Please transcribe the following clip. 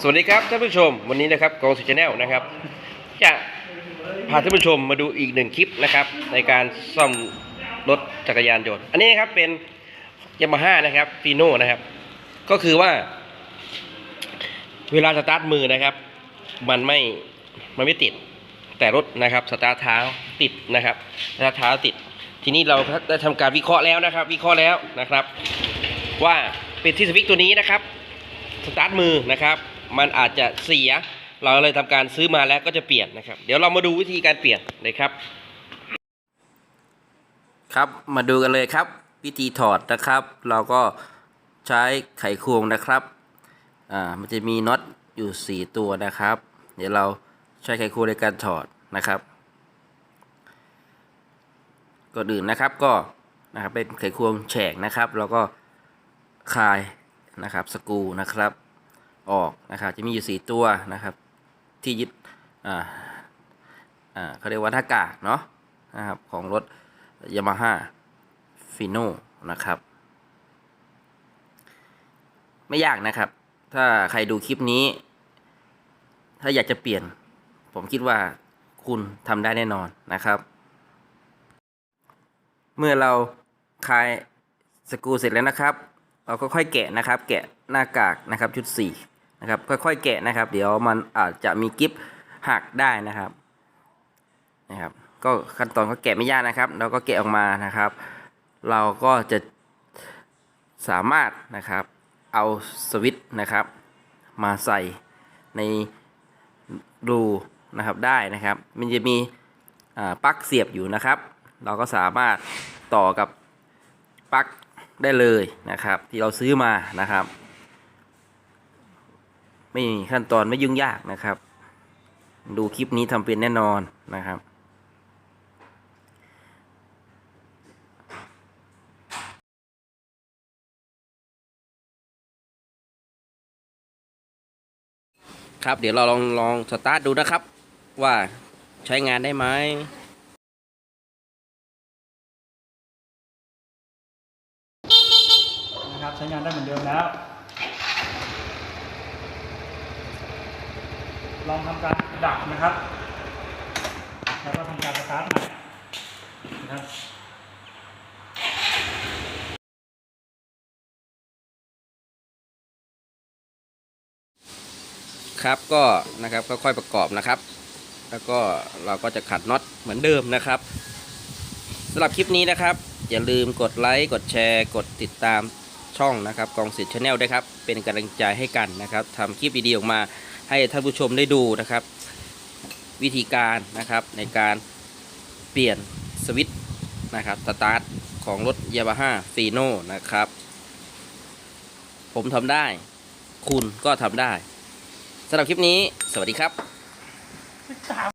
สวัสดีครับท่านผู้ชมวันนี้นะครับกองสุชแนลนะครับ จะพาท่านผู้ชมมาดูอีกหนึ่งคลิปนะครับ ในการซ่อมรถจักรยานยนต์อันนี้นะครับเป็นยามาฮ่านะครับฟีโน่นะครับ ก็คือว่า เวลาสตาร์ทมือนะครับ มันไม่มันไม่ติดแต่รถนะครับสตาร์ทเท้าติดนะครับสตาร์ทเท้าติด ทีนี้เราได้ทำการวิเคราะห์แล้วนะครับ วิเคราะห์แล้วนะครับ ว่าเป็นที่สวิตตัวนี้นะครับ สตาร์ทมือนะครับ มันอาจจะเสีย เราเลยทำการซื้อมาแล้วก็จะเปลี่ยนนะครับ เดี๋ยวเรามาดูวิธีการเปลี่ยนเลยครับ ครับมาดูกันเลยครับ วิธีถอดนะครับ เราก็ใช้ไขควงนะครับอ่ามันจะมีน็อตอยู่ 4 ตัวนะครับ เดี๋ยวเราใช้ไขควงในการถอดนะครับก่อนอื่นนะครับก็นะครับเป็นไขควงแฉกนะครับเราก็คลาย นะครับสกูนะครับออกนะครับจะมีอยู่ 4 ตัวนะครับที่ยึดอ่าอ่าเขาเรียกว่าหน้ากากเนาะนะครับของรถยามาฮ่าฟิโนนะครับ ไม่ยากนะครับ ถ้าใครดูคลิปนี้ ถ้าอยากจะเปลี่ยน ผมคิดว่าคุณทำได้แน่นอนนะครับ เมื่อเราคลายสกูเสร็จแล้วนะครับ เราก็ค่อยแกะนะครับ แกะหน้ากากนะครับชุด4นะครับค่อยๆแกะนะครับ เดี๋ยวมันอาจจะมีกิฟหักได้นะครับนะครับก็ขั้นตอนก็แกะไม่ยากนะครับ เราก็แกะออกมานะครับ เราก็จะสามารถนะครับเอาสวิตช์นะครับ มาใส่ในรูนะครับได้นะครับ มันจะมีปลั๊กเสียบอยู่นะครับ เราก็สามารถต่อกับปลั๊ก ได้เลยนะครับ ที่เราซื้อมานะครับ ไม่มีขั้นตอนไม่ยุ่งยากนะครับ ดูคลิปนี้ทำเป็นแน่นอนนะครับครับเดี๋ยวเราลองลองสตาร์ทดูนะครับ ว่าใช้งานได้ไหม นะครับใช้งานได้เหมือนเดิมแล้ว ลองทำการดับนะครับ แล้วก็ทำการสตาร์ทใหม่นะครับครับก็นะครับค่อยๆประกอบนะครับ แล้วก็เราก็จะขัดน็อตเหมือนเดิมนะครับสำหรับคลิปนี้นะครับ อย่าลืมกดไลค์ กดแชร์ กดติดตาม ช่องนะครับกองสิทธิ์ชาแนลด้วยครับ เป็นกำลังใจให้กันนะครับทำคลิปดีๆออกมาให้ท่านผู้ชมได้ดูนะครับ วิธีการนะครับในการเปลี่ยนสวิตช์นะครับสตาร์ทของรถยา m าฮ่าฟีโน่นะครับ ผมทำได้ คุณก็ทำได้สำหรับคลิปนี้ สวัสดีครับสาม